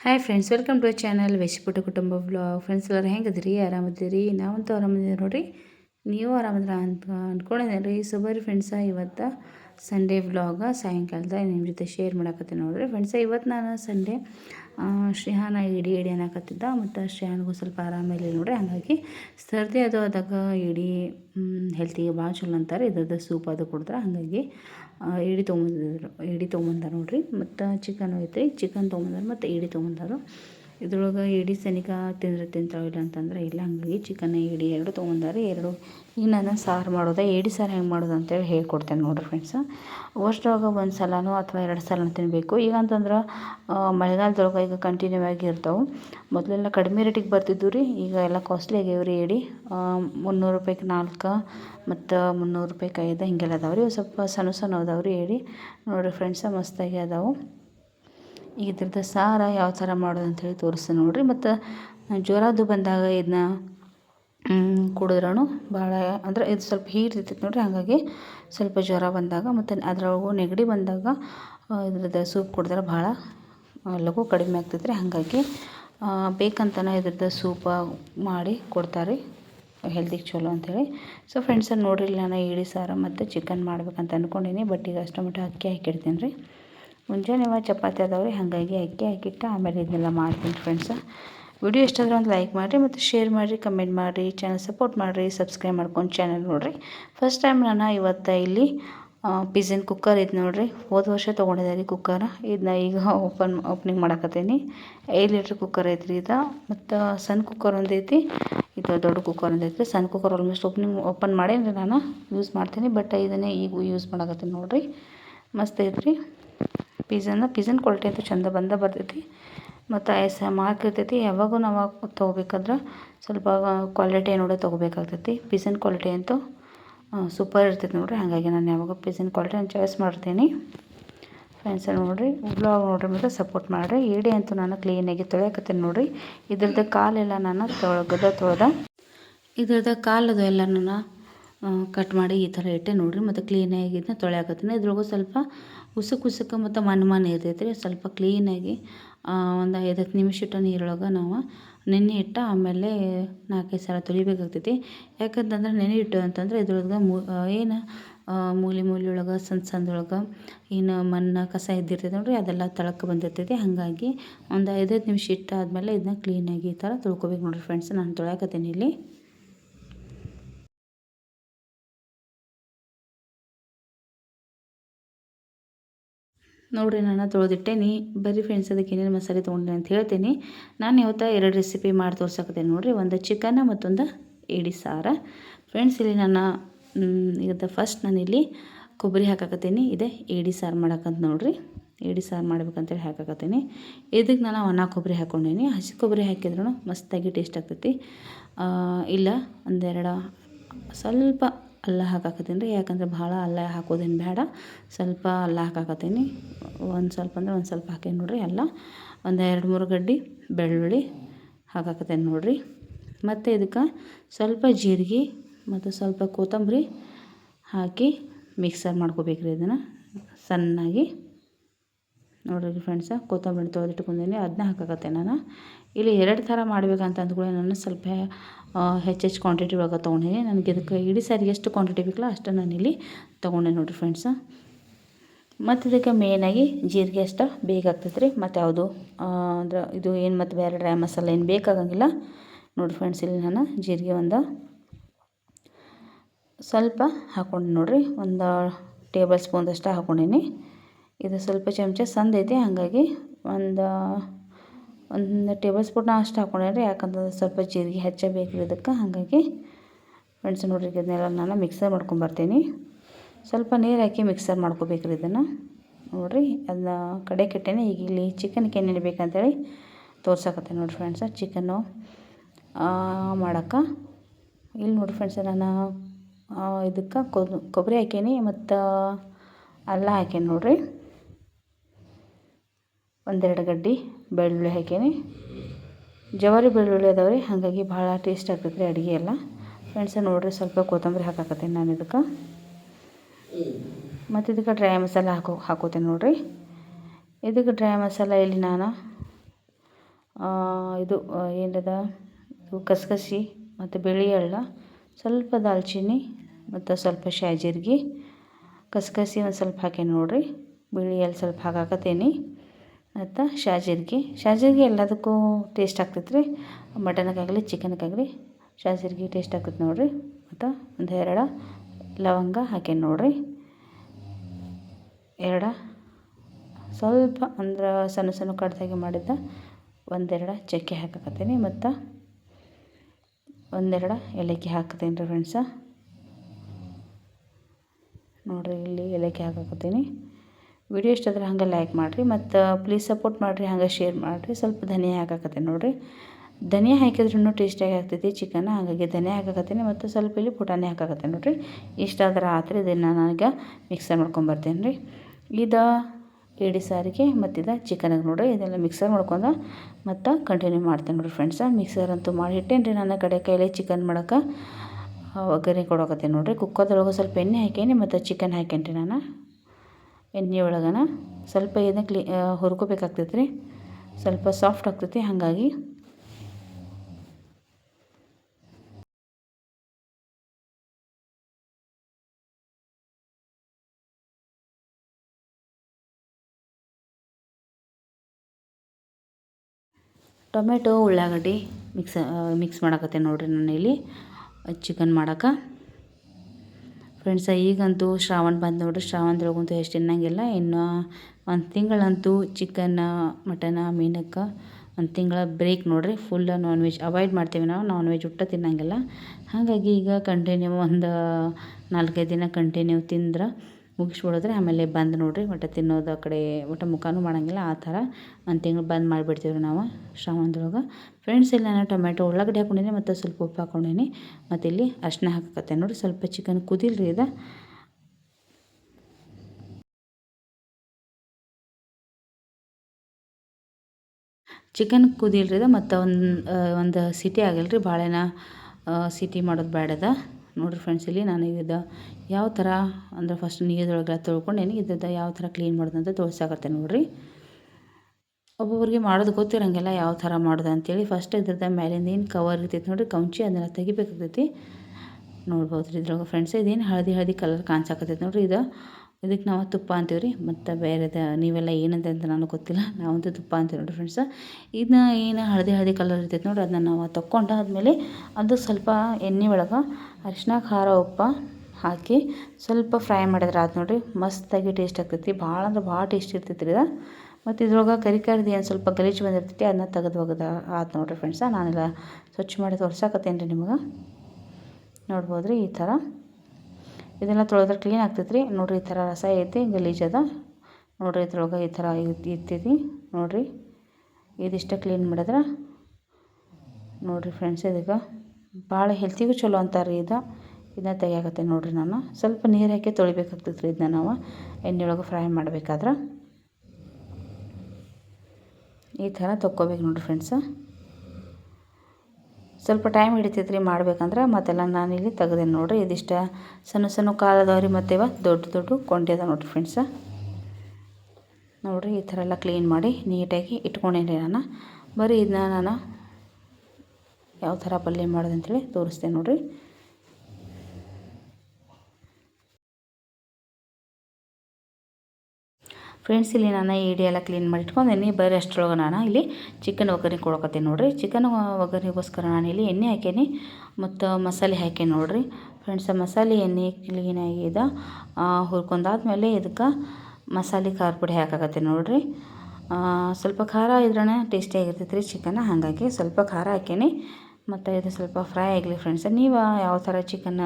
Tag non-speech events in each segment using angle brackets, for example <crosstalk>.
Hi friends welcome to channel ವೆಶಿಪುಟ ಕುಟುಂಬ blog friends ಎಲ್ಲರೂ ಹೆಂಗದಿರಿ ಆರಾಮದಿರಿ? ನಾವಂತೂ ಆರಾಮದಿರಿ ನೋಡಿರಿ. ನೀವು ಆರಾಮದ್ರ ಅಂತ ಅಂದ್ಕೊಂಡಿದ್ದೀನಿ ರೀ ಸೊ ಬರ್ರಿ ಫ್ರೆಂಡ್ಸ ಇವತ್ತು ಸಂಡೇ ವ್ಲಾಗ ಸಾಯಂಕಾಲದ ನಿಮ್ಮ ಜೊತೆ ಶೇರ್ ಮಾಡಕತ್ತೀನಿ ನೋಡಿರಿ. ಫ್ರೆಂಡ್ಸ ಇವತ್ತು ನಾನು ಸಂಡೇ ಶ್ರೀಹಾನ ಇಡಿ ಇಡಿ ಅನ್ನಕತ್ತಿದ್ದ. ಮತ್ತು ಶ್ರೀಹಾನ್ಗೂ ಸ್ವಲ್ಪ ಆರಾಮಿಲ್ಲ ನೋಡಿರಿ. ಹಾಗಾಗಿ ಸರ್ದಿ ಅದು ಆದಾಗ ಇಡೀ ಹೆಲ್ತಿಗೆ ಭಾಳ ಚಲೋ ಅಂತಾರೆ. ಇದ್ರದ್ದು ಸೂಪ್ ಅದು ಕೊಡ್ತಾರೆ. ಹಾಗಾಗಿ ಇಡಿ ತೊಗೊಂಬಂದಿದ್ರು ಇಡಿ ತೊಗೊಂಬಂದಾರ ನೋಡಿರಿ. ಮತ್ತು ಚಿಕನ್ ಐತ್ರಿ ಚಿಕನ್ ತೊಗೊಂಬಂದಾರ ಮತ್ತು ಇಡಿ ತೊಗೊಂಬಂದಾರು. ಇದ್ರೊಳಗೆ ಇಡಿ ಸನಿಕ ತಿಂದ್ರೆ ತಿಂತಾವಿಲ್ಲ ಅಂತಂದ್ರೆ, ಇಲ್ಲ ಹಾಗಾಗಿ ಚಿಕನ್ ಏಡಿ ಎರಡು ತೊಗೊಂಡಾರೆ ಎರಡು. ಈಗ ನಾನು ಸಾರು ಮಾಡೋದು ಏಡಿ ಸಾರು ಹೆಂಗೆ ಮಾಡೋದು ಅಂತೇಳಿ ಹೇಳ್ಕೊಡ್ತೇನೆ ನೋಡಿರಿ ಫ್ರೆಂಡ್ಸ್ ವರ್ಷದೊಳಗೆ ಒಂದು ಸಲನೋ ಅಥವಾ ಎರಡು ಸಲ ತಿನ್ನಬೇಕು ಈಗ ಅಂತಂದ್ರೆ ಮಳೆಗಾಲದೊಳಗೆ ಈಗ ಕಂಟಿನ್ಯೂ ಆಗಿ ಇರ್ತಾವೆ. ಮೊದಲೆಲ್ಲ ಕಡಿಮೆ ರೇಟಿಗೆ ಬರ್ತಿದ್ವು ರೀ. ಈಗ ಎಲ್ಲ ಕಾಸ್ಟ್ಲಿ ಆಗ್ಯಾವ ರೀ ಏಡಿ ಮುನ್ನೂರು ರೂಪಾಯಿಗೆ ನಾಲ್ಕು ಮತ್ತು ಮುನ್ನೂರು ರೂಪಾಯಿಗೆ ಐದು ಹಿಂಗೆಲ್ಲ ಅದಾವೆ ರೀ. ಸ್ವಲ್ಪ ಸಣ್ಣ ಸಣ್ಣ ಅದಾವೆ ರೀ ಏಡಿ ನೋಡಿರಿ ಫ್ರೆಂಡ್ಸ ಮಸ್ತಾಗಿ ಅದಾವೆ. ಇದ್ರದ್ದು ಸಾರ ಯಾವ ಥರ ಮಾಡೋದು ಅಂಥೇಳಿ ತೋರಿಸ್ತೀನಿ ನೋಡಿರಿ. ಮತ್ತು ಜ್ವರದ್ದು ಬಂದಾಗ ಇದನ್ನ ಕುಡಿದ್ರೂ ಭಾಳ ಅಂದರೆ ಇದು ಸ್ವಲ್ಪ ಹೀಟ್ ಇರ್ತೈತೆ ನೋಡಿರಿ, ಹಾಗಾಗಿ ಸ್ವಲ್ಪ ಜ್ವರ ಬಂದಾಗ ಮತ್ತು ಅದರೊಳಗೂ ನೆಗಡಿ ಬಂದಾಗ ಇದ್ರದ್ದು ಸೂಪ್ ಕುಡಿದ್ರೆ ಭಾಳ ಲಘು ಕಡಿಮೆ ಆಗ್ತೈತೆ ರೀ ಹಾಗಾಗಿ ಬೇಕಂತನೇ ಇದ್ರದ್ದು ಸೂಪ ಮಾಡಿ ಕೊಡ್ತಾರೆ. ಹೆಲ್ದಿಗೆ ಚಲೋ ಅಂಥೇಳಿ ಸೊ ಫ್ರೆಂಡ್ಸ್ ನೋಡಿರಿ ನಾನು ಇಳಿ ಸಾರು ಮತ್ತು ಚಿಕನ್ ಮಾಡ್ಬೇಕಂತ ಅಂದ್ಕೊಂಡೀನಿ ಬಟ್ ಈಗ ಅಷ್ಟು ಅಕ್ಕಿ ಹಾಕಿಡ್ತೀನಿ ರೀ. ಮುಂಜಾನೆ ಚಪಾತಿ ಅದಾವೆ ಹಾಗಾಗಿ ಅಕ್ಕಿ ಹಾಕಿಟ್ಟು ಆಮೇಲೆ ಇದನ್ನೆಲ್ಲ ಮಾಡ್ತೀನಿ ಫ್ರೆಂಡ್ಸ ವಿಡಿಯೋ ಇಷ್ಟಾದ್ರೆ ಒಂದು ಲೈಕ್ ಮಾಡಿರಿ ಮತ್ತು ಶೇರ್ ಮಾಡಿರಿ ಕಮೆಂಟ್ ಮಾಡಿರಿ ಚಾನಲ್ ಸಪೋರ್ಟ್ ಮಾಡಿರಿ ಸಬ್ಸ್ಕ್ರೈಬ್ ಮಾಡ್ಕೊಂಡು ಚಾನಲ್ ನೋಡಿರಿ. ಫಸ್ಟ್ ಟೈಮ್ ನಾನು ಇವತ್ತು ಇಲ್ಲಿ ಪಿಝನ್ ಕುಕ್ಕರ್ ಇದು ನೋಡಿರಿ. ಹೋದ ವರ್ಷ ತೊಗೊಂಡಿದ್ದೆ ರೀ ಕುಕ್ಕರ್ ಇದನ್ನ ಈಗ ಓಪನ್ ಓಪನಿಂಗ್ ಮಾಡಕತ್ತೀನಿ. ಐದು ಲೀಟ್ರ್ ಕುಕ್ಕರ್ ಐತ್ರಿ ಇದು. ಮತ್ತು ಸಣ್ಣ ಕುಕ್ಕರ್ ಒಂದೈತಿ ಇದು ದೊಡ್ಡ ಕುಕ್ಕರ್ ಒಂದೈತಿ ಸಣ್ಣ ಕುಕ್ಕರ್ ಆಲ್ಮೋಸ್ಟ್ ಓಪನಿಂಗ್ ಓಪನ್ ಮಾಡೇನಿ ನಾನು. ಯೂಸ್ ಮಾಡ್ತೀನಿ. ಬಟ್ ಇದನ್ನೇ ಈಗ ಯೂಸ್ ಮಾಡಕತ್ತೀನಿ ನೋಡಿರಿ. ಮಸ್ತ್ ಐತ್ರಿ. ಪಿಝಾನ ಪಿಝನ್ ಕ್ವಾಲಿಟಿ ಅಂತೂ ಚಂದ ಬಂದ ಬರ್ತೈತಿ. ಮತ್ತು ಐಸ್ ಮಾರ್ಕ್ ಇರ್ತೈತಿ ಯಾವಾಗೂ ನಾವು ತೊಗೋಬೇಕಾದ್ರೆ ಸ್ವಲ್ಪ ಕ್ವಾಲಿಟಿ ನೋಡಿ ತೊಗೋಬೇಕಾಗ್ತೈತಿ. ಪಿಝನ್ ಕ್ವಾಲಿಟಿ ಅಂತೂ ಸೂಪರ್ ಇರ್ತೈತಿ ನೋಡಿರಿ. ಹಾಗಾಗಿ ನಾನು ಯಾವಾಗ ಪಿಝನ್ ನಾನು ಚಾಯ್ಸ್ ಮಾಡ್ತೀನಿ. ಫ್ರೆಂಡ್ಸ್ ನೋಡಿರಿ ಬ್ಲಾಗ್ ನೋಡಿರಿ ಮತ್ತು ಸಪೋರ್ಟ್ ಮಾಡಿರಿ. ಏಡಿ ಅಂತೂ ನಾನು ಕ್ಲೀನಾಗಿ ತೊಳೆಯಕತ್ತೀನಿ ನೋಡಿರಿ. ಇದ್ರದ್ದು ಕಾಲೆಲ್ಲ ನಾನು ತೊಳಗದ ತೊಳೆದ, ಇದ್ರದ್ದು ಕಾಲದು ಎಲ್ಲ ನಾನು ಕಟ್ ಮಾಡಿ ಈ ಥರ ಇಟ್ಟೆ ನೋಡಿರಿ. ಮತ್ತು ಕ್ಲೀನಾಗಿ ಇದನ್ನ ತೊಳೆಯಾಕತ್ತೀನಿ. ಇದ್ರೊಳಗೂ ಸ್ವಲ್ಪ ಉಸುಕು ಕುಸಕ ಮತ್ತು ಮಣ್ಣು ಮಣ್ಣು ಇರ್ತೈತೆ ರೀ ಸ್ವಲ್ಪ ಕ್ಲೀನಾಗಿ ಒಂದು ಐದು ಹತ್ತು ನಿಮಿಷ ಇಟ್ಟು ನೀರೊಳಗೆ ನಾವು ನೆನೆ ಇಟ್ಟು ಆಮೇಲೆ ನಾಲ್ಕೈದು ಸಲ ತೊಳಿಬೇಕಾಗ್ತೈತಿ. ಯಾಕಂತಂದ್ರೆ ನೆನೆ ಇಟ್ಟು ಅಂತಂದ್ರೆ ಇದ್ರೊಳಗೆ ಮೂ ಏನು ಮೂಲೆ ಮೂಲೆ ಒಳಗೆ ಸಣ್ಣ ಸಣ್ಣದೊಳಗೆ ಏನು ಮಣ್ಣು ಕಸ ಇದ್ದಿರ್ತೈತೆ ನೋಡಿರಿ, ಅದೆಲ್ಲ ತಳಕ್ಕೆ ಬಂದಿರ್ತೈತಿ. ಹಾಗಾಗಿ ಒಂದು ಐದೈದು ನಿಮಿಷ ಇಟ್ಟಾದ್ಮೇಲೆ ಇದನ್ನ ಕ್ಲೀನಾಗಿ ಈ ಥರ ತೊಳ್ಕೊಬೇಕು ನೋಡಿರಿ ಫ್ರೆಂಡ್ಸ್ ನಾನು ತೊಳ್ಯಾಕತ್ತೀನಿ ಇಲ್ಲಿ. ನೋಡಿರಿ ನಾನು ತೊಳೆದಿಟ್ಟೇನಿ ಬರೀ ಫ್ರೆಂಡ್ಸ್ ಅದಕ್ಕೆ ಏನೇನು ಮಸಾಲೆ ತೊಗೊಂಡೆ ಅಂತ ಹೇಳ್ತೀನಿ. ನಾನು ಇವತ್ತು ಎರಡು ರೆಸಿಪಿ ಮಾಡಿ ತೋರ್ಸಕತ್ತೇನೆ ನೋಡಿರಿ. ಒಂದು ಚಿಕನ್ ಮತ್ತೊಂದು ಏಡಿ ಸಾರ. ಫ್ರೆಂಡ್ಸ್ ಇಲ್ಲಿ ನಾನು ಇವತ್ತು ಫಸ್ಟ್ ನಾನಿಲ್ಲಿ ಕೊಬ್ಬರಿ ಹಾಕಕತ್ತೀನಿ. ಇದೇ ಏಡಿ ಸಾರು ಮಾಡಕ್ಕಂತ ನೋಡಿರಿ. ಏಡಿ ಸಾರು ಮಾಡ್ಬೇಕಂತೇಳಿ ಹಾಕಕತ್ತೀನಿ. ಇದಕ್ಕೆ ನಾನು ಒಣ ಕೊಬ್ಬರಿ ಹಾಕ್ಕೊಂಡೀನಿ ಹಸಿ ಕೊಬ್ಬರಿ ಹಾಕಿದ್ರೂ ಮಸ್ತಾಗಿ ಟೇಸ್ಟ್ ಆಗ್ತೈತಿ. ಇಲ್ಲ, ಒಂದೆರಡು, ಸ್ವಲ್ಪ ಅಲ್ಲ ಹಾಕಾಕತ್ತೀನಿ ರೀ. ಯಾಕಂದ್ರೆ ಭಾಳ ಅಲ್ಲ ಹಾಕೋದೇನು ಬೇಡ. ಸ್ವಲ್ಪ ಅಲ್ಲ ಹಾಕಾಕತ್ತೀನಿ. ಒಂದು ಸ್ವಲ್ಪ ಅಂದ್ರೆ ಒಂದು ಸ್ವಲ್ಪ ಹಾಕೇನಿ ನೋಡಿರಿ ಅಲ್ಲ ಒಂದು ಎರಡು ಮೂರು ಗಡ್ಡೆ ಬೆಳ್ಳುಳ್ಳಿ ಹಾಕಾಕತ್ತೇನೆ ನೋಡಿರಿ. ಮತ್ತು ಇದಕ್ಕೆ ಸ್ವಲ್ಪ ಜೀರಿಗೆ ಮತ್ತು ಸ್ವಲ್ಪ ಕೊತ್ತಂಬರಿ ಹಾಕಿ ಮಿಕ್ಸರ್ ಮಾಡ್ಕೋಬೇಕ್ರಿ ಇದನ್ನು. ಸಣ್ಣಾಗಿ. ನೋಡಿರಿ ಫ್ರೆಂಡ್ಸ ಕೊತ್ತಂಬರಿ ತೊಳೆದಿಟ್ಕೊಂಡಿನಿ ಅದನ್ನ ಹಾಕಕತ್ತೆ ನಾನು. ಇಲ್ಲಿ ಎರಡು ಥರ ಮಾಡ್ಬೇಕಂತ ಅಂದ್ಕೊಳ್ಳಿ ನಾನು ಸ್ವಲ್ಪ ಹೆಚ್ಚೆಚ್ಚು ಕ್ವಾಂಟಿಟಿ ಒಳಗೆ ತೊಗೊಂಡಿನಿ. ನನಗೆ ಇದಕ್ಕೆ ಇಡೀ ಸಾರಿಗೆ ಎಷ್ಟು ಕ್ವಾಂಟಿಟಿ ಬೇಕಲ್ಲ ಅಷ್ಟು ಇಲ್ಲಿ ತೊಗೊಂಡೆ ನೋಡಿರಿ ಫ್ರೆಂಡ್ಸ ಮತ್ತು ಇದಕ್ಕೆ ಮೇಯ್ನಾಗಿ ಜೀರಿಗೆ ಅಷ್ಟು ಬೇಕಾಗ್ತೈತೆ ರೀ ಮತ್ತು ಯಾವುದು ಅಂದ್ರೆ ಇದು ಏನು ಮತ್ತು ಬೇರೆ ಡ್ರೈ ಮಸಾಲೆ ಏನು ಬೇಕಾಗಂಗಿಲ್ಲ. ನೋಡಿ ಫ್ರೆಂಡ್ಸ್ ಇಲ್ಲಿ ನಾನು ಜೀರಿಗೆ ಒಂದು ಸ್ವಲ್ಪ ಹಾಕ್ಕೊಂಡು ನೋಡಿರಿ. ಒಂದು ಟೇಬಲ್ ಸ್ಪೂನ್ದಷ್ಟು ಹಾಕ್ಕೊಂಡೀನಿ ಇದು ಸ್ವಲ್ಪ ಚಮಚ ಸಂದೈತಿ, ಹಾಗಾಗಿ ಒಂದು ಒಂದು ಟೇಬಲ್ ಸ್ಪೂನ್ ಅಷ್ಟು ಹಾಕೊಂಡೇನ್ರಿ ಯಾಕಂತಂದ್ರೆ ಸ್ವಲ್ಪ ಜೀರಿಗೆ ಹೆಚ್ಚಬೇಕು ಇದಕ್ಕೆ. ಹಾಗಾಗಿ ಫ್ರೆಂಡ್ಸ್ ನೋಡಿರಿ ಇದನ್ನೆಲ್ಲ ನಾನು ಮಿಕ್ಸರ್ ಮಾಡ್ಕೊಂಬರ್ತೀನಿ ಸ್ವಲ್ಪ ನೀರು ಹಾಕಿ ಮಿಕ್ಸರ್ ಮಾಡ್ಕೋಬೇಕ್ರಿ ಇದನ್ನು. ನೋಡಿರಿ, ಅದನ್ನ ಕಡೆ ಕೆಟ್ಟೇನೆ, ಈಗ ಇಲ್ಲಿ ಚಿಕನ್ಗೆ ಏನೇನು ಬೇಕಂತೇಳಿ ತೋರ್ಸಕತ್ತೆ ನೋಡಿರಿ ಫ್ರೆಂಡ್ಸ ಚಿಕನ್ನು ಮಾಡೋಕ್ಕೆ. ಇಲ್ಲಿ ನೋಡಿ ಫ್ರೆಂಡ್ಸ್ ನಾನು ಇದಕ್ಕೆ ಕೊಬ್ಬರಿ ಹಾಕೇನಿ ಮತ್ತು ಅಲ್ಲ ಹಾಕೇನಿ ನೋಡಿರಿ. ಒಂದೆರಡು ಗಡ್ಡಿ ಬೆಳ್ಳುಳ್ಳಿ ಹಾಕೀನಿ. ಜವಾರಿ ಬೆಳ್ಳುಳ್ಳಿ ಅದಾವೆ ರೀ ಹಾಗಾಗಿ ಭಾಳ ಟೇಸ್ಟ್ ಆಗ್ತೈತೆ ರೀ ಅಡುಗೆ ಎಲ್ಲ. ಫ್ರೆಂಡ್ಸ ನೋಡಿರಿ ಸ್ವಲ್ಪ ಕೊತ್ತಂಬರಿ ಹಾಕಾಕತ್ತೀನಿ ನಾನು ಇದಕ್ಕೆ. ಮತ್ತು ಇದಕ್ಕೆ ಡ್ರೈ ಮಸಾಲ ಹಾಕೋ, ಹಾಕೋತೀನಿ ನೋಡಿರಿ. ಇದಕ್ಕೆ ಡ್ರೈ ಮಸಾಲ ಇಲ್ಲಿ ನಾನು ಇದು ಏನದ, ಇದು ಕಸ್ಕಸಿ ಮತ್ತು ಬಿಳಿ ಎಳ್ಳ, ಸ್ವಲ್ಪ ದಾಲ್ಚಿನ್ನಿ ಮತ್ತು ಸ್ವಲ್ಪ ಶಾಜಿರ್ಗಿ ಕಸ್ಕಸಿ ಒಂದು ಸ್ವಲ್ಪ ಹಾಕೇನಿ ನೋಡಿರಿ. ಬಿಳಿ ಎಳ್ಳು ಸ್ವಲ್ಪ ಹಾಕಾಕತ್ತೀನಿ ಮತ್ತು ಶಾಜಿರ್ಗಿ. ಶಾಜೀರ್ಗೆ ಎಲ್ಲದಕ್ಕೂ ಟೇಸ್ಟ್ ಆಗ್ತೈತೆ ರೀ ಮಟನ್ಗಾಗಲಿ ಚಿಕನ್ಗಾಗಲಿ ಶಾಜಿರ್ಗಿ ಟೇಸ್ಟ್ ಆಗ್ತೈತೆ ನೋಡಿರಿ. ಮತ್ತು ಒಂದು ಎರಡು ಲವಂಗ ಹಾಕೇನಿ ನೋಡಿರಿ. ಎರಡು ಸ್ವಲ್ಪ ಅಂದ್ರೆ ಸಣ್ಣ ಸಣ್ಣ ಕಡ್ದಾಗಿ ಮಾಡಿದ್ದ ಒಂದೆರಡು ಚಕ್ಕೆ ಹಾಕಕತ್ತೀನಿ. ಮತ್ತು ಒಂದೆರಡು ಏಲಕ್ಕಿ ಹಾಕ್ತೀನಿ ರೀ ಫ್ರೆಂಡ್ಸ ನೋಡಿರಿ ಇಲ್ಲಿ ಏಲಕ್ಕಿ ಹಾಕಕತ್ತೀನಿ. ವಿಡಿಯೋ ಇಷ್ಟ ಆದ್ರೆ ಹಂಗೆ ಲೈಕ್ ಮಾಡಿರಿ ಮತ್ತು ಪ್ಲೀಸ್ ಸಪೋರ್ಟ್ ಮಾಡಿರಿ, ಹಂಗೆ ಶೇರ್ ಮಾಡಿರಿ. ಸ್ವಲ್ಪ ಧನಿಯಾ ಹಾಕಾಕತ್ತೆ ನೋಡಿರಿ. ಧನಿಯಾ ಹಾಕಿದ್ರೂ ಟೇಸ್ಟಿಯಾಗಿ ಆಗ್ತೈತಿ ಚಿಕನ್, ಹಾಗಾಗಿ ಧನಿಯಾ ಹಾಕಕತ್ತೀನಿ ಮತ್ತು ಸ್ವಲ್ಪ ಇಲ್ಲಿ ಪುಟಾಣಿ ಹಾಕಕತ್ತೀನಿ ನೋಡಿರಿ. ಇಷ್ಟ ಆದ್ರೆ ಆತ್ರಿ, ಇದನ್ನು ನನಗೆ ಮಿಕ್ಸರ್ ಮಾಡ್ಕೊಂಬರ್ತೀನಿ ರೀ. ಇದು ಏಡಿ ಸಾರಿಗೆ ಮತ್ತು ಇದು ಚಿಕನಿಗೆ ನೋಡಿರಿ. ಇದೆಲ್ಲ ಮಿಕ್ಸರ್ ಮಾಡ್ಕೊಂಡು ಮತ್ತು ಕಂಟಿನ್ಯೂ ಮಾಡ್ತೀನಿ ನೋಡಿರಿ ಫ್ರೆಂಡ್ಸ. ಮಿಕ್ಸರ್ ಅಂತೂ ಮಾಡಿ ಇಟ್ಟೇನು ರೀ ನನ್ನ ಕಡೆ ಕೈಲಿ ಚಿಕನ್ ಮಾಡೋಕೆ. ಒಗ್ಗರಣೆ ಕೊಡೋಕತ್ತೀನಿ ನೋಡಿರಿ. ಕುಕ್ಕರ್ದೊಳಗೆ ಸ್ವಲ್ಪ ಎಣ್ಣೆ ಹಾಕೇನಿ ಮತ್ತು ಚಿಕನ್ ಹಾಕೇನಿ ರೀ ನಾನು. ಎಣ್ಣೆ ಒಳಗನ ಸ್ವಲ್ಪ ಇದನ್ನ ಕ್ಲೀ ಹುರ್ಕೋಬೇಕಾಗ್ತೈತೆ ರೀ ಸ್ವಲ್ಪ ಸಾಫ್ಟ್ ಆಗ್ತೈತಿ, ಹಾಗಾಗಿ. ಟೊಮೆಟೊ, ಉಳ್ಳಾಗಡ್ಡಿ ಮಿಕ್ಸ್ ಮಿಕ್ಸ್ ಮಾಡಕತ್ತೆ ನೋಡಿರಿ ನಾನು ಇಲ್ಲಿ ಚಿಕನ್ ಮಾಡೋಕೆ. ಫ್ರೆಂಡ್ಸ ಈಗಂತೂ ಶ್ರಾವಣ ಬಂದು ನೋಡ್ರಿ, ಶ್ರಾವಣದೊಳಗಂತೂ ಎಷ್ಟು ತಿನ್ನಂಗಿಲ್ಲ. ಇನ್ನು ಒಂದು ತಿಂಗಳಂತೂ ಚಿಕನ್ ಮಟನ ಮೀನಕ್ಕೆ ಒಂದು ತಿಂಗಳ ಬ್ರೇಕ್ ನೋಡಿರಿ. ಫುಲ್ ನಾನ್ ವೆಜ್ ಅವಾಯ್ಡ್ ಮಾಡ್ತೀವಿ ನಾವು ನಾನ್ ವೆಜ್ ಊಟ ತಿನ್ನಂಗಿಲ್ಲ. ಹಾಗಾಗಿ ಈಗ ಕಂಟಿನ್ಯೂ ಒಂದು ನಾಲ್ಕೈದು ದಿನ ಕಂಟಿನ್ಯೂ ತಿಂದ್ರೆ ಮುಗಿಸ್ಬಿಡೋದ್ರೆ ಆಮೇಲೆ ಬಂದು ನೋಡಿರಿ, ಒಟ್ಟು ತಿನ್ನೋದು ಆ ಕಡೆ ಒಟ್ಟು ಮುಖನೂ ಮಾಡೋಂಗಿಲ್ಲ, ಆ ಥರ ಒಂದು ತಿಂಗಳು ಬಂದ್ ಮಾಡಿಬಿಡ್ತೀವಿ ರೀ ನಾವು ಶ್ರಾವಣದೊಳಗೆ. ಫ್ರೆಂಡ್ಸ್ ಇಲ್ಲಿ ನಾನು ಟೊಮೆಟೊ ಉಳ್ಳಾಗಡ್ಡಿ ಹಾಕೊಂಡಿನಿ, ಮತ್ತು ಸ್ವಲ್ಪ ಉಪ್ಪು ಹಾಕ್ಕೊಂಡೀನಿ ಮತ್ತು ಇಲ್ಲಿ ಅರ್ಶಿನ ಹಾಕಕತ್ತೆ. ನೋಡಿ ಸ್ವಲ್ಪ ಚಿಕನ್ ಕುದಿಲ್ರಿ ಇದು. ಚಿಕನ್ ಕುದಿಲ್ರಿ ಇದು, ಮತ್ತು ಒಂದು ಒಂದು ಸಿಟಿ ಆಗಿಲ್ಲ ರೀ ಬಾಳೆನ ಸಿಟಿ ಮಾಡೋದು ಬೇಡದ ನೋಡಿರಿ ಫ್ರೆಂಡ್ಸ್ ಇಲ್ಲಿ ನಾನು ಇದು ಯಾವ ಥರ, ಅಂದ್ರೆ ಫಸ್ಟ್ ನೀರೊಳಗೆ ತೊಳ್ಕೊಂಡೇನಿ ಇದ್ರದ್ದು ಯಾವ ಥರ ಕ್ಲೀನ್ ಮಾಡೋದು ಅಂತ ತೋರ್ಸಾಕತ್ತೆ ನೋಡಿರಿ. ಒಬ್ಬೊಬ್ಬರಿಗೆ ಮಾಡೋದು ಗೊತ್ತಿರೋಂಗಿಲ್ಲ ಯಾವ ಥರ ಮಾಡೋದು ಅಂತೇಳಿ ಫಸ್ಟ್ ಇದ್ರದ್ದು ಮೇಲಿಂದ ಏನು ಕವರ್ ಇರ್ತೈತೆ ನೋಡಿರಿ, ಕೌಂಚಿ ಅದನ್ನೆಲ್ಲ ತೆಗಿಬೇಕಾಗ್ತೈತಿ. ನೋಡ್ಬೋದು ರೀ ಇದ್ರೊಳಗೆ ಫ್ರೆಂಡ್ಸ್ ಇದೇನು ಹಳದಿ ಹಳದಿ ಕಲರ್ ಕಾಣಿಸಾಕತ್ತೈತೆ ನೋಡಿರಿ ಇದು. ಇದಕ್ಕೆ ನಾವು ತುಪ್ಪ ಅಂತೀವಿ ರೀ. ಮತ್ತು ಬೇರೆದ ನೀವೆಲ್ಲ ಏನಂತ ಅಂತ ನನಗೆ ಗೊತ್ತಿಲ್ಲ. ನಾವಂತೂ ತುಪ್ಪ ಅಂತೀವಿ ನೋಡಿರಿ ಫ್ರೆಂಡ್ಸ ಇದನ್ನ ಏನು ಹಳದಿ ಹಳದಿ ಕಲರ್ ಇರ್ತೈತೆ ನೋಡಿರಿ. ಅದನ್ನ ನಾವು ತೊಗೊಂಡಾದ್ಮೇಲೆ ಅದು ಸ್ವಲ್ಪ ಎಣ್ಣೆ ಒಳಗೆ ಅರಿಶಿನ ಖಾರ, ಉಪ್ಪು ಹಾಕಿ ಸ್ವಲ್ಪ ಫ್ರೈ ಮಾಡಿದ್ರೆ ಆಯ್ತು ನೋಡಿರಿ. ಮಸ್ತಾಗಿ ಟೇಸ್ಟ್ ಆಗ್ತೈತಿ. ಭಾಳ ಅಂದ್ರೆ ಭಾಳ ಟೇಸ್ಟ್ ಇರ್ತೈತಿ ರೀ ಇದು. ಮತ್ತು ಇದ್ರೊಳಗೆ ಕರಿ ಕರಿದು ಏನು ಸ್ವಲ್ಪ ಗಲೀಜು ಬಂದಿರ್ತೈತಿ, ಅದನ್ನ ತೆಗೆದು ಒಗದ ಆಯ್ತು ನೋಡಿರಿ ಫ್ರೆಂಡ್ಸ ನಾನೆಲ್ಲ ಸ್ವಚ್ಛ ಮಾಡಿ ತೋರ್ಸಾಕತ್ತೇನೆ ರೀ ನಿಮಗೆ. ನೋಡ್ಬೋದು ರೀ ಈ ಥರ ಇದೆಲ್ಲ ತೊಳೆದ್ರೆ ಕ್ಲೀನ್ ಆಗ್ತೈತೆ ರೀ ನೋಡಿರಿ ಈ ಥರ ರಸ ಐತಿ, ಗಲೀಜು ಅದ. ನೋಡಿರಿ ಇದ್ರೊಳಗೆ ಈ ಥರ ಇರ್ತೈತಿ. ನೋಡಿರಿ, ಇದಿಷ್ಟ ಕ್ಲೀನ್ ಮಾಡಿದ್ರೆ. ನೋಡಿರಿ ಫ್ರೆಂಡ್ಸ್ ಇದಕ್ಕೆ ಭಾಳ ಹೆಲ್ತಿಗೂ ಚಲೋ ಅಂತಾರೆ ಇದು. ಇದನ್ನ ತೆಗಿಯಾಕತ್ತೆ ನೋಡಿರಿ ನಾನು. ಸ್ವಲ್ಪ ನೀರು ಹಾಕಿ ತೊಳಿಬೇಕಾಗ್ತೈತೆ ರೀ ಇದನ್ನ ನಾವು. ಎಣ್ಣೆಯೊಳಗೆ ಫ್ರೈ ಮಾಡಬೇಕಾದ್ರೆ. ಈ ಥರ ತೊಕ್ಕೋಬೇಕು ನೋಡಿರಿ ಫ್ರೆಂಡ್ಸ ಸ್ವಲ್ಪ ಟೈಮ್ ಹಿಡಿತೈತೆ ರೀ ಮಾಡ್ಬೇಕಂದ್ರೆ ಮತ್ತೆಲ್ಲ ನಾನಿಲ್ಲಿ ತೆಗ್ದೇನೆ ನೋಡಿರಿ. ಇದಿಷ್ಟ ಸಣ್ಣ ಸಣ್ಣ ಕಾಲದವ್ರಿ ರೀ ಮತ್ತು ಇವ ದೊಡ್ಡ ದೊಡ್ಡ ಕೊಂಡೆ ಅದ ನೋಡಿರಿ ಫ್ರೆಂಡ್ಸ ನೋಡಿರಿ ಈ ಥರ ಎಲ್ಲ ಕ್ಲೀನ್ ಮಾಡಿ ನೀಟಾಗಿ ಇಟ್ಕೊಂಡೇನಿ ನಾನು. ಬರೀ ಇದನ್ನ ನಾನು ಯಾವ ಥರ ಪಲ್ಯ ಮಾಡೋದು ಅಂತೇಳಿ ತೋರಿಸ್ತೇನೆ ನೋಡಿರಿ. ಫ್ರೆಂಡ್ಸ್ ಇಲ್ಲಿ ನಾನು ಏಡಿ ಎಲ್ಲ ಕ್ಲೀನ್ ಮಾಡಿ ಇಟ್ಕೊಂಡೇನಿ ಬರೀ ಅಷ್ಟರೊಳಗೆ ನಾನು ಇಲ್ಲಿ ಚಿಕನ್ ಒಗ್ಗರಣೆ ಕೊಡಕತ್ತೀನಿ ನೋಡಿರಿ. ಚಿಕನ್ ಒಗ್ಗರಣೆಗೋಸ್ಕರ ನಾನು ಇಲ್ಲಿ ಎಣ್ಣೆ ಹಾಕೇನಿ ಮತ್ತು ಮಸಾಲೆ ಹಾಕೇನಿ ನೋಡಿರಿ. ಫ್ರೆಂಡ್ಸ್ ಮಸಾಲೆ ಎಣ್ಣೆ ಕ್ಲೀನಾಗಿದ ಹುರ್ಕೊಂಡಾದ್ಮೇಲೆ ಇದಕ್ಕೆ ಮಸಾಲೆ ಖಾರ ಪುಡಿ ಹಾಕಾಕತ್ತೀನಿ ನೋಡಿರಿ. ಸ್ವಲ್ಪ ಖಾರ ಇದ್ರೇ ಟೇಸ್ಟಿಯಾಗಿರ್ತೈತೆ ರೀ ಚಿಕನ್ ಹಾಗಾಗಿ ಸ್ವಲ್ಪ ಖಾರ ಹಾಕೇನಿ. ಮತ್ತು ಇದು ಸ್ವಲ್ಪ ಫ್ರೈ ಆಗಲಿ ಫ್ರೆಂಡ್ಸ್ ನೀವು ಯಾವ ಥರ ಚಿಕನ್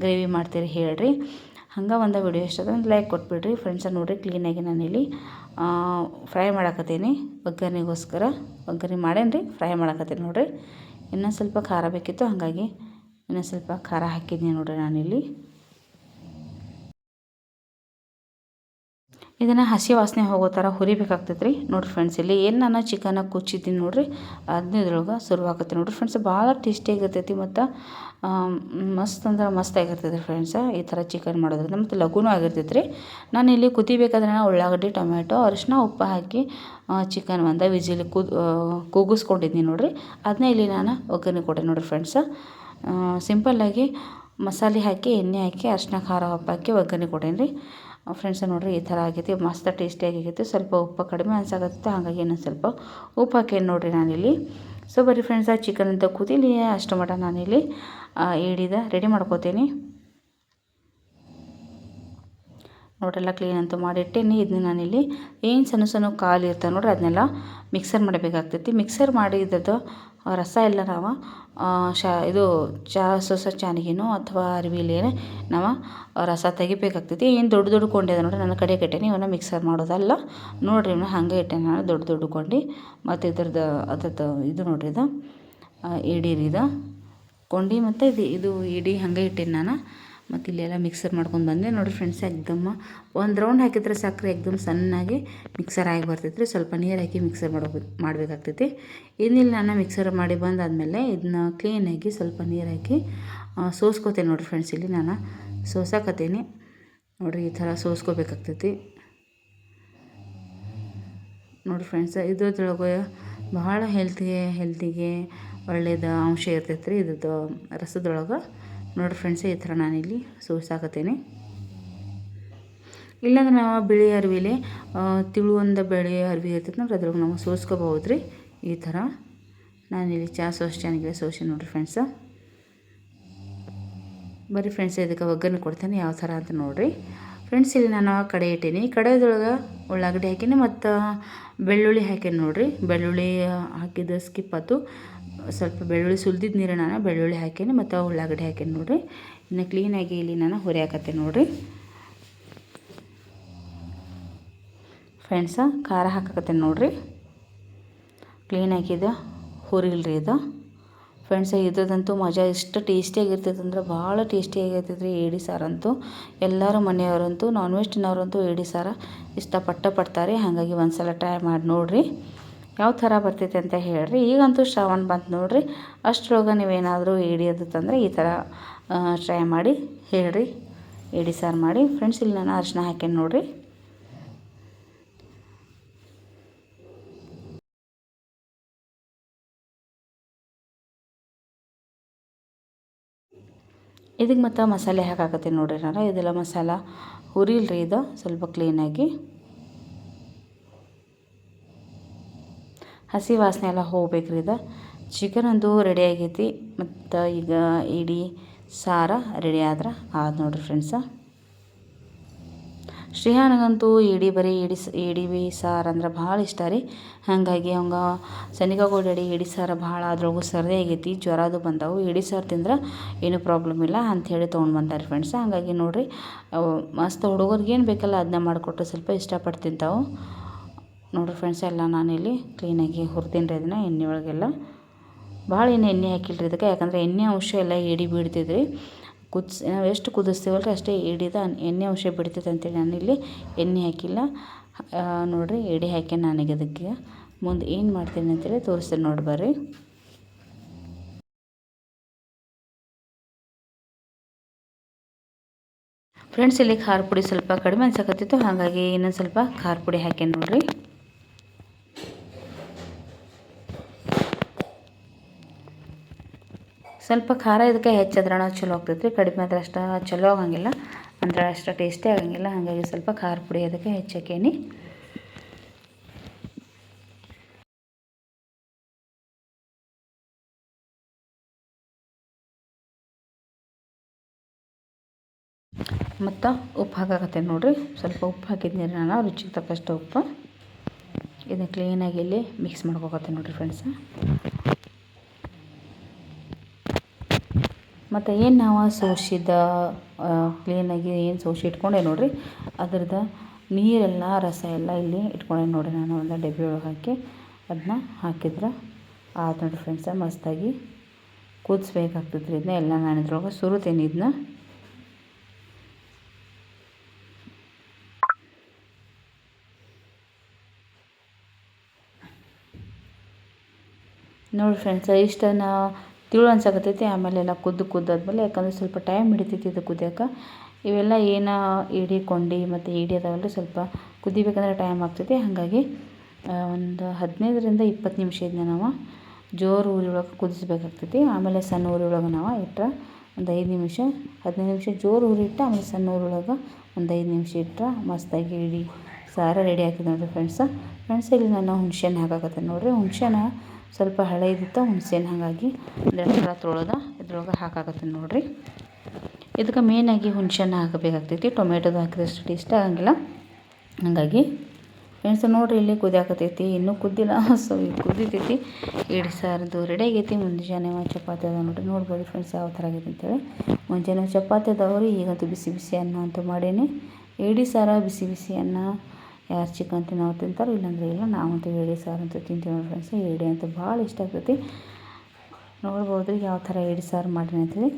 ಗ್ರೇವಿ ಮಾಡ್ತೀರಿ ಹೇಳಿರಿ. ಹಂಗೆ ಒಂದು ವಿಡಿಯೋ ಇಷ್ಟ ಒಂದು ಲೈಕ್ ಕೊಟ್ಬಿಡ್ರಿ. ಫ್ರೆಂಡ್ಸ ನೋಡಿರಿ ಕ್ಲೀನಾಗಿ ನಾನಿಲ್ಲಿ ಫ್ರೈ ಮಾಡಕತ್ತೀನಿ. ಒಗ್ಗರಣೆಗೋಸ್ಕರ, ಒಗ್ಗರಣೆ ಮಾಡೇನಿ ರೀ ಫ್ರೈ ಮಾಡಕತ್ತೀನಿ ನೋಡಿರಿ. ಇನ್ನೊಂದು ಸ್ವಲ್ಪ ಖಾರ ಬೇಕಿತ್ತು, ಹಾಗಾಗಿ ಇನ್ನೊಂದು ಸ್ವಲ್ಪ ಖಾರ ಹಾಕಿದ್ನಿ ನೋಡಿರಿ ನಾನಿಲ್ಲಿ ಇದನ್ನು ಹಸಿ ವಾಸನೆ ಹೋಗೋ ಥರ ಹುರಿಬೇಕಾಗ್ತೈತೆ ರೀ ನೋಡಿರಿ ಫ್ರೆಂಡ್ಸ್ ಇಲ್ಲಿ ಏನು ನಾನು ಚಿಕನ ಕುಚ್ಚಿದ್ದೀನಿ ನೋಡಿರಿ ಅದನ್ನ ಇದ್ರೊಳಗೆ ಶುರುವಾಗತ್ತೆ ನೋಡಿರಿ. ಫ್ರೆಂಡ್ಸ್ ಭಾಳ ಟೇಸ್ಟಿಯಾಗಿರ್ತೈತಿ ಮತ್ತು ಮಸ್ತ್ ಅಂದ್ರೆ ಮಸ್ತ್ ಆಗಿರ್ತೈತೆ ಫ್ರೆಂಡ್ಸ ಈ ಥರ ಚಿಕನ್ ಮಾಡೋದ್ರಿಂದ ಮತ್ತು ಲಘುನೂ ಆಗಿರ್ತೈತೆ ರೀ ನಾನು ಇಲ್ಲಿ ಕುದಿಬೇಕಾದ್ರೆ ಉಳ್ಳಾಗಡ್ಡಿ ಟೊಮೆಟೊ ಅರಿಶಿನ ಉಪ್ಪು ಹಾಕಿ ಚಿಕನ್ ಒಂದು ವಿಜಿಲ್ ಕುದ್ ಕೂಗಿಸ್ಕೊಂಡಿದ್ದೀನಿ ನೋಡಿರಿ. ಅದನ್ನೇ ಇಲ್ಲಿ ನಾನು ಒಗ್ಗರಣೆ ಕೊಟ್ಟೆ ನೋಡಿರಿ ಫ್ರೆಂಡ್ಸ ಸಿಂಪಲ್ಲಾಗಿ ಮಸಾಲೆ ಹಾಕಿ, ಎಣ್ಣೆ ಹಾಕಿ ಅರಿಶಿನ ಖಾರ, ಉಪ್ಪು ಹಾಕಿ ಒಗ್ಗರಣೆ ಕೊಟ್ಟೇನಿ ರೀ ಫ್ರೆಂಡ್ಸ ನೋಡಿರಿ ಈ ಥರ ಆಗೈತಿ, ಮಸ್ತ್ ಟೇಸ್ಟಿಯಾಗಿ ಆಗೈತಿ. ಸ್ವಲ್ಪ ಉಪ್ಪು ಕಡಿಮೆ ಅನ್ಸಾಗತ್ತೆ ಹಾಗಾಗಿ ಇನ್ನೊಂದು ಸ್ವಲ್ಪ ಉಪ್ಪು ಹಾಕೇನು ನೋಡಿರಿ ನಾನಿಲ್ಲಿ. ಸೊ ಬರೀ ಆ ಚಿಕನ್ ಅಂತ ಕುದೀಲಿ ಅಷ್ಟು ಮಟ್ಟ ನಾನಿಲ್ಲಿ ಏಡಿದ ರೆಡಿ ಮಾಡ್ಕೋತೀನಿ. ನೋಡ್ರೆಲ್ಲ ಕ್ಲೀನ್ ಅಂತೂ ಮಾಡಿಟ್ಟೇನಿ. ಇದನ್ನ ನಾನಿಲ್ಲಿ ಏನು ಸಣ್ಣ ಸಣ್ಣ ಕಾಲು ಇರ್ತವೆ ನೋಡ್ರಿ ಅದನ್ನೆಲ್ಲ ಮಿಕ್ಸರ್ ಮಾಡಬೇಕಾಗ್ತೈತಿ. ಮಿಕ್ಸರ್ ಮಾಡಿದ್ದು ರಸ ಎಲ್ಲ ನಾವು. ಶಾ, ಇದು ಚಾ ಸೊಸ ಚಾನಿಗೆನೋ ಅಥವಾ ಅರಿವಿಲೇನೆ ನಾವು ರಸ ತೆಗಿಬೇಕಾಗ್ತೈತಿ. ಏನು ದೊಡ್ಡ ದೊಡ್ಡ ಕೊಂಡೆ ಅದ ನೋಡ್ರಿ, ನನ್ನ ಕಡೆ ಕಟ್ಟೇನಿ ಇವನ್ನ ಮಿಕ್ಸರ್ ಮಾಡೋದಲ್ಲ. ನೋಡ್ರಿ ಇವನ್ನ ಹಾಗೆ ಇಟ್ಟೆ ನಾನು, ದೊಡ್ಡ ದೊಡ್ಡ ಕೊಂಡಿ. ಮತ್ತು ಇದ್ರದ್ದು, ಅದ್ರದ್ದು ಇದು ನೋಡ್ರಿ ಇದು ಇಡೀರಿ ಕೊಂಡಿ ಮತ್ತು ಇದು ಇದು ಇಡೀ ಹಂಗೆ ಇಟ್ಟೀನಿ ನಾನು. ಮತ್ತು ಇಲ್ಲೆಲ್ಲ ಮಿಕ್ಸರ್ ಮಾಡ್ಕೊಂಡು ಬಂದೆ. ನೋಡಿ ಫ್ರೆಂಡ್ಸ್ ಎಕ್ದಮ್ಮ ಒಂದು ರೌಂಡ್ ಹಾಕಿದ್ರೆ ಸಕ್ಕರೆ ಎಕ್ದಮ್ ಸಣ್ಣಾಗಿ ಮಿಕ್ಸರ್ ಆಗಿ ಬರ್ತೈತೆ ಸ್ವಲ್ಪ ನೀರು ಹಾಕಿ ಮಿಕ್ಸರ್ ಮಾಡಬೇಕು ಮಾಡಬೇಕಾಗ್ತೈತಿ. ಇನ್ನಿಲ್ಲ ನಾನು ಮಿಕ್ಸರ್ ಮಾಡಿ ಬಂದಾದಮೇಲೆ ಇದನ್ನ ಕ್ಲೀನಾಗಿ ಸ್ವಲ್ಪ ನೀರು ಹಾಕಿ ಸೋಸ್ಕೋತೀನಿ ನೋಡಿರಿ ಫ್ರೆಂಡ್ಸ್ ಇಲ್ಲಿ ನಾನು. ಸೋಸಾಕತ್ತೀನಿ. ನೋಡಿರಿ ಈ ಥರ ಸೋಸ್ಕೋಬೇಕಾಗ್ತೈತಿ. ನೋಡಿ ಫ್ರೆಂಡ್ಸ್ ಇದ್ರದೊಳಗೆ ಬಹಳ ಹೆಲ್ತಿಗೆ ಹೆಲ್ತಿಗೆ ಒಳ್ಳೇದು ಅಂಶ ಇರ್ತೈತೆ ರೀ ಇದ್ರದ್ದು ರಸದೊಳಗೆ. ನೋಡಿ ಫ್ರೆಂಡ್ಸ್ ಈ ಥರ ನಾನಿಲ್ಲಿ ಸೋಸಾಕತ್ತೇನೆ. ಇಲ್ಲಾಂದ್ರೆ ನಾವು ಬಿಳಿ ಅರಿವಿಲಿ ತಿಳುವಂದ ಬೆಳೆ ಅರಿವಿ ಇರ್ತೈತೆ ನೋಡ್ರಿ, ಅದ್ರೊಳಗೆ ನಾವು ಸೋಸ್ಕೋಬಹುದು ರೀ ಈ ಥರ ನಾನಿಲ್ಲಿ ಚಹಾ ಸೋಸ್ ಚೆನ್ನಾಗಿದೆ, ಸೋಸಿ ನೋಡಿರಿ ಫ್ರೆಂಡ್ಸ ಬರೀ ಫ್ರೆಂಡ್ಸ್ ಇದಕ್ಕೆ ಒಗ್ಗರಣೆ ಕೊಡ್ತೇನೆ, ಯಾವ ಥರ ಅಂತ ನೋಡಿರಿ. ಫ್ರೆಂಡ್ಸ್ ಇಲ್ಲಿ ನಾನು ಕಡೆ ಇಟ್ಟೀನಿ. ಕಡೆಯದೊಳಗೆ ಉಳ್ಳಾಗಡ್ಡಿ ಹಾಕೀನಿ, ಮತ್ತು ಬೆಳ್ಳುಳ್ಳಿ ಹಾಕೀನಿ ನೋಡಿರಿ. ಬೆಳ್ಳುಳ್ಳಿ ಹಾಕಿದ್ದು ಸ್ಕಿಪ್ ಆಯ್ತು ಸ್ವಲ್ಪ ಬೆಳ್ಳುಳ್ಳಿ ಸುಲ್ದಿದ್ದು ನೀರು ನಾನು ಬೆಳ್ಳುಳ್ಳಿ ಹಾಕೀನಿ ಮತ್ತು ಉಳ್ಳಾಗಡ್ಡೆ ಹಾಕೀನಿ ನೋಡಿರಿ. ಇನ್ನು ಕ್ಲೀನಾಗಿ ಇಲ್ಲಿ ನಾನು ಹುರಿಯಾಕತ್ತೆ ನೋಡಿರಿ. ಫ್ರೆಂಡ್ಸ ಖಾರ ಹಾಕಕತ್ತೇನೆ ನೋಡಿರಿ. ಕ್ಲೀನಾಗಿ ಇದು ಹುರಿಲ್ರಿ ಇದು. ಫ್ರೆಂಡ್ಸ ಇದ್ರದಂತೂ ಮಜಾ ಎಷ್ಟು ಟೇಸ್ಟಿಯಾಗಿರ್ತೈತೆ ಅಂದ್ರೆ ಭಾಳ ಟೇಸ್ಟಿಯಾಗಿರ್ತೈತೆ ರೀ ಏಡಿ ಸಾರಂತೂ. ಎಲ್ಲರೂ ಮನೆಯವರಂತೂ ನಾನ್ ವೆಜ್ ತಿನ್ನೋರಂತೂ ಏಡಿ ಸಾರ ಇಷ್ಟಪಟ್ಟ ಪಡ್ತಾರೆ. ಹಾಗಾಗಿ ಒಂದು ಸಲ ಟ್ರೈ ಮಾಡಿ ನೋಡಿರಿ. ಯಾವ ಥರ ಬರ್ತೈತೆ ಅಂತ ಹೇಳ್ರಿ. ಈಗಂತೂ ಶ್ರಾವಣ ಬಂತು ನೋಡಿರಿ. ಅಷ್ಟರೊಳಗೆ ನೀವೇನಾದರೂ ಏಡಿ ಅದು ತಂದರೆ ಈ ಥರ ಟ್ರೈ ಮಾಡಿ ಹೇಳ್ರಿ. ಇಡಿ ಸಾರು ಮಾಡಿ. ಫ್ರೆಂಡ್ಸ್ ಇಲ್ಲಿ ನಾನು ಅರಿಶಿನ ಹಾಕೇನಿ ನೋಡಿರಿ. ಇದಕ್ಕೆ ಮತ್ತು ಮಸಾಲೆ ಹಾಕಾಕತ್ತೀನಿ ನೋಡಿರಿ ನಾನು. ಇದೆಲ್ಲ ಮಸಾಲ ಹುರಿಲ್ರಿ ಇದು. ಸ್ವಲ್ಪ ಕ್ಲೀನಾಗಿ ಹಸಿ ವಾಸನೆ ಎಲ್ಲ ಹೋಗ್ಬೇಕ್ರಿ ಇದು ಚಿಕನ್ ಅಂತೂ ರೆಡಿ ಆಗೈತಿ. ಮತ್ತು ಈಗ ಇಡೀ ಸಾರ ರೆಡಿ ಆದ್ರೆ ಆದ ನೋಡಿರಿ ಫ್ರೆಂಡ್ಸ ಶ್ರೀಹಾನಗಂತೂ ಇಡಿ ಬರೀ ಇಡಿ ಇಡಿ ಬಿ ಸಾರು ಅಂದ್ರೆ ಭಾಳ ಇಷ್ಟ ರೀ. ಹಾಗಾಗಿ ಅವಂಗ ಸನಿಗಾಗೋಡಿ ಇಡಿ ಸಾರು ಭಾಳ ಅದ್ರೊಳಗೂ ಸರ್ದಿ ಆಗೈತಿ. ಜ್ವರ ಅದು ಬಂದವು. ಇಡಿ ಸಾರು ತಿಂದ್ರೆ ಏನೂ ಪ್ರಾಬ್ಲಮ್ ಇಲ್ಲ ಅಂಥೇಳಿ ತೊಗೊಂಡು ಬಂದಾರೆ ಫ್ರೆಂಡ್ಸ್ ಹಾಗಾಗಿ ನೋಡಿರಿ ಮಸ್ತ್ ಹುಡುಗರಿಗೆ ಏನು ಬೇಕಲ್ಲ ಅದನ್ನ ಮಾಡಿಕೊಟ್ರೆ ಸ್ವಲ್ಪ ಇಷ್ಟಪಟ್ಟು ತಿಂತಾವೆ. ನೋಡಿರಿ ಫ್ರೆಂಡ್ಸ್ ಎಲ್ಲ ನಾನಿಲ್ಲಿ ಕ್ಲೀನಾಗಿ ಹುರಿದಿನ್ರಿ ರೀ ಅದನ್ನು ಎಣ್ಣೆ ಒಳಗೆಲ್ಲ. ಭಾಳ ಏನು ಎಣ್ಣೆ ಹಾಕಿಲ್ಲ ರೀ ಇದಕ್ಕೆ. ಯಾಕಂದರೆ ಎಣ್ಣೆ ಅಂಶ ಎಲ್ಲ ಎಡಿ ಬಿಡ್ತಿದ್ರಿ ಕುದಿಸ್, ನಾವು ಎಷ್ಟು ಕುದಿಸ್ತೀವಲ್ಲ ರೀ ಅಷ್ಟೇ ಎಡಿದ ಎಣ್ಣೆ ಅಂಶ ಬಿಡ್ತೈತೆ ಅಂತೇಳಿ ನಾನಿಲ್ಲಿ ಎಣ್ಣೆ ಹಾಕಿಲ್ಲ. ನೋಡಿರಿ ಎಡೆ ಹಾಕಿ ನನಗೆ ಅದಕ್ಕೆ. ಮುಂದೆ ಏನು ಮಾಡ್ತೀನಿ ಅಂತೇಳಿ ತೋರಿಸ್ತೀನಿ ನೋಡಿ ಬರ್ರಿ. ಫ್ರೆಂಡ್ಸ್ ಇಲ್ಲಿ ಖಾರ ಪುಡಿ ಸ್ವಲ್ಪ ಕಡಿಮೆ ಅನ್ಸಕತ್ತಿತ್ತು. ಹಾಗಾಗಿ ಇನ್ನೊಂದು ಸ್ವಲ್ಪ ಖಾರ ಪುಡಿ ಹಾಕೇನಿ ನೋಡಿರಿ. ಸ್ವಲ್ಪ ಖಾರ ಇದಕ್ಕೆ ಹೆಚ್ಚಾದ್ರಣ ಚಲೋ ಆಗ್ತೈತೆ ರೀ ಕಡಿಮೆ ಆದ್ರೆ ಅಷ್ಟು ಚಲೋ ಆಗಂಗಿಲ್ಲ. ಅಂದ್ರೆ ಅಷ್ಟು ಟೇಸ್ಟಿ ಆಗಂಗಿಲ್ಲ. ಹಾಗಾಗಿ ಸ್ವಲ್ಪ ಖಾರ ಪುಡಿ ಅದಕ್ಕೆ ಹೆಚ್ಚಾಕೇನಿ ಮತ್ತು ಉಪ್ಪು ಹಾಕಾಕತ್ತೇನೆ ನೋಡಿರಿ. ಸ್ವಲ್ಪ ಉಪ್ಪು ಹಾಕಿದ್ನಿ ನಾನು ರುಚಿಗೆ ತಕ್ಕಷ್ಟು ಉಪ್ಪು. ಇದನ್ನು ಕ್ಲೀನಾಗಿ ಇಲ್ಲಿ ಮಿಕ್ಸ್ ಮಾಡ್ಕೋಕತ್ತೇನೆ ನೋಡಿರಿ ಫ್ರೆಂಡ್ಸ ಮತ್ತು ಏನು ನಾವು ಸೋಸಿದ ಕ್ಲೀನಾಗಿ ಏನು ಸೋಸಿ ಇಟ್ಕೊಂಡೆ ನೋಡಿರಿ. ಅದ್ರದ್ದು ನೀರೆಲ್ಲ, ರಸ ಎಲ್ಲ ಇಲ್ಲಿ ಇಟ್ಕೊಂಡೆ ನೋಡಿರಿ ನಾನು. ಒಂದು ಡಬ್ಬಿ ಒಳಗೆ ಹಾಕಿ ಅದನ್ನ ಹಾಕಿದ್ರೆ ಆತ ನೋಡಿ ಫ್ರೆಂಡ್ಸ ಮಸ್ತಾಗಿ ಕುದಿಸ್ಬೇಕಾಗ್ತದ್ರಿ ಇದನ್ನ. ಎಲ್ಲ ನಾನು ಇದ್ರೊಳಗೆ ಸುರುತೇನೆ ಇದನ್ನ ನೋಡಿ ಫ್ರೆಂಡ್ಸ ಇಷ್ಟನ್ನು ತಿಳು ಅನ್ಸಕತ್ತೈತಿ ಆಮೇಲೆ ಎಲ್ಲ ಕುದ್ದು ಕುದ್ದಾದ್ಮೇಲೆ, ಯಾಕಂದರೆ ಸ್ವಲ್ಪ ಟೈಮ್ ಹಿಡಿತೈತಿ ಇದು ಕುದಿಯೋಕೆ. ಇವೆಲ್ಲ ಏನು ಇಡಿ ಕೊಂಡಿ ಮತ್ತು ಇಡಿ ಅದಾವಲ್ಲ ಸ್ವಲ್ಪ ಕುದಿಬೇಕಂದ್ರೆ ಟೈಮ್ ಆಗ್ತೈತಿ. ಹಾಗಾಗಿ ಒಂದು ಹದಿನೈದರಿಂದ ಇಪ್ಪತ್ತು ನಿಮಿಷ ಇದನ್ನ ನಾವು ಜೋರು ಉರಿ ಒಳಗೆ ಕುದಿಸ್ಬೇಕಾಗ್ತೈತಿ. ಆಮೇಲೆ ಸಣ್ಣ ಉರಿ ಒಳಗೆ ನಾವು ಇಟ್ಟರೆ ಒಂದು ಐದು ನಿಮಿಷ, ಹದಿನೈದು ನಿಮಿಷ ಜೋರು ಉರಿ ಇಟ್ಟು, ಆಮೇಲೆ ಸಣ್ಣ ಉರಿ ಒಳಗೆ ಒಂದು ಐದು ನಿಮಿಷ ಇಟ್ಟರೆ ಮಸ್ತಾಗಿ ಇಡಿ ಸಾರ ರೆಡಿ ಆಗ್ತದೆ ನೋಡಿರಿ ಫ್ರೆಂಡ್ಸ ಫ್ರೆಂಡ್ಸ್ ಇಲ್ಲಿ ನಾನು ಹುಣ್ಸೆಹಣ್ಣು ಹಾಕಾಕತ್ತೆ ನೋಡಿರಿ. ಹುಣ್ಸೆಹಣ್ಣು ಸ್ವಲ್ಪ ಹಳೇದಿತ್ತು ಹುಣ್ಸೇನ. ಹಾಗಾಗಿ ಒಂದೆರಡು ತೊಳೆದ ಇದ್ರೊಳಗೆ ಹಾಕಾಕತ್ತೀನಿ ನೋಡಿರಿ. ಇದಕ್ಕೆ ಮೇನಾಗಿ ಹುಣ್ಸೆಹಣ್ಣು ಹಾಕಬೇಕಾಗ್ತೈತಿ. ಟೊಮೆಟೊದು ಹಾಕಿದಷ್ಟು ಟೇಸ್ಟ್ ಆಗಂಗಿಲ್ಲ. ಹಾಗಾಗಿ ಫ್ರೆಂಡ್ಸ್ ನೋಡಿರಿ ಇಲ್ಲಿ ಕುದಿಯಾಕತೈತಿ ಇನ್ನೂ ಕುದ್ದಿಲ್ಲ. <laughs> ಸೊ ಈಗ ಕುದಿತೈತಿ ಇಡಿ ಸಾರದು ರೆಡಿ ಆಗೈತಿ. ಮುಂಜಾನೆ ಚಪಾತಿ ಅದ ನೋಡಿರಿ. ನೋಡ್ಬೋದು ಫ್ರೆಂಡ್ಸ್ ಯಾವ ಥರ ಆಗೈತೆ ಅಂತೇಳಿ. ಮುಂಜಾನೆ ಚಪಾತಿ ಅದಾವ್ರಿ ಈಗಂತೂ ಬಿಸಿ ಬಿಸಿ ಅನ್ನ ಅಂತೂ ಮಾಡೀನಿ. ಏಡಿ ಸಾರ ಬಿಸಿ ಬಿಸಿ ಅನ್ನ. ಯಾರು ಚಿಕನ್ ತಿನ್ನೋರು ತಿಂತಾರೆ ಇಲ್ಲಾಂದ್ರೆ ಇಲ್ಲ ನಾವಂತೂ ಏಡಿ ಸಾರು ಅಂತೂ ತಿಂತೀವಿ ನೋಡಿ ಫ್ರೆಂಡ್ಸ್ ಏಡಿ ಅಂತೂ ಭಾಳ ಇಷ್ಟ ಆಗ್ತೈತಿ. ನೋಡ್ಬೋದು ಯಾವ ಥರ ಏಡಿ ಸಾರು ಮಾಡಿರಿ ಅಂತೇಳಿ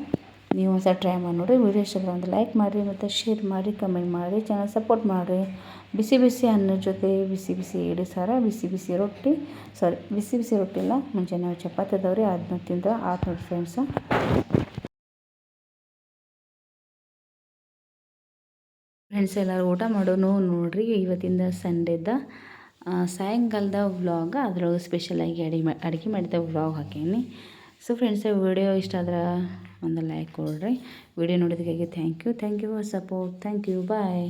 ನೀವು ಒಂದ್ಸಲ ಟ್ರೈ ಮಾಡಿ ನೋಡಿರಿ. ವೀಡಿಯೋ ಇಷ್ಟ ಒಂದು ಲೈಕ್ ಮಾಡಿರಿ, ಮತ್ತು ಶೇರ್ ಮಾಡಿ ಕಮೆಂಟ್ ಮಾಡಿ ಚೆನ್ನಾಗಿ ಸಪೋರ್ಟ್ ಮಾಡಿರಿ. ಬಿಸಿ ಬಿಸಿ ಅನ್ನದ ಜೊತೆ ಬಿಸಿ ಬಿಸಿ ಏಡಿ ಸಾರ, ಬಿಸಿ ಬಿಸಿ ರೊಟ್ಟಿ ಸಾರಿ ಬಿಸಿ ಬಿಸಿ ರೊಟ್ಟಿ ಇಲ್ಲ ಮುಂಚೆ ಚಪಾತಿ ಅದಾವ್ರಿ ಅದನ್ನ ತಿಂದ್ರೆ ಆತು ನೋಡಿ ಫ್ರೆಂಡ್ಸ ಫ್ರೆಂಡ್ಸ್ ಎಲ್ಲರೂ ಊಟ ಮಾಡೋನು ನೋಡ್ರಿ, ಇವತ್ತಿಂದ ಸಂಡೇದ ಸಾಯಂಕಾಲದ ವ್ಲಾಗ್ ಅದ್ರೊಳಗೆ ಸ್ಪೆಷಲಾಗಿ ಅಡಿಗೆ ಅಡುಗೆ ಮಾಡಿದ ವ್ಲಾಗ್ ಹಾಕೀನಿ. ಸೊ ಫ್ರೆಂಡ್ಸ್ ವಿಡಿಯೋ ಇಷ್ಟ ಆದ್ರೆ ಒಂದು ಲೈಕ್ ಕೊಡ್ರಿ. Video ನೋಡಿದಕ್ಕಾಗಿ thank you thank you for support thank you bye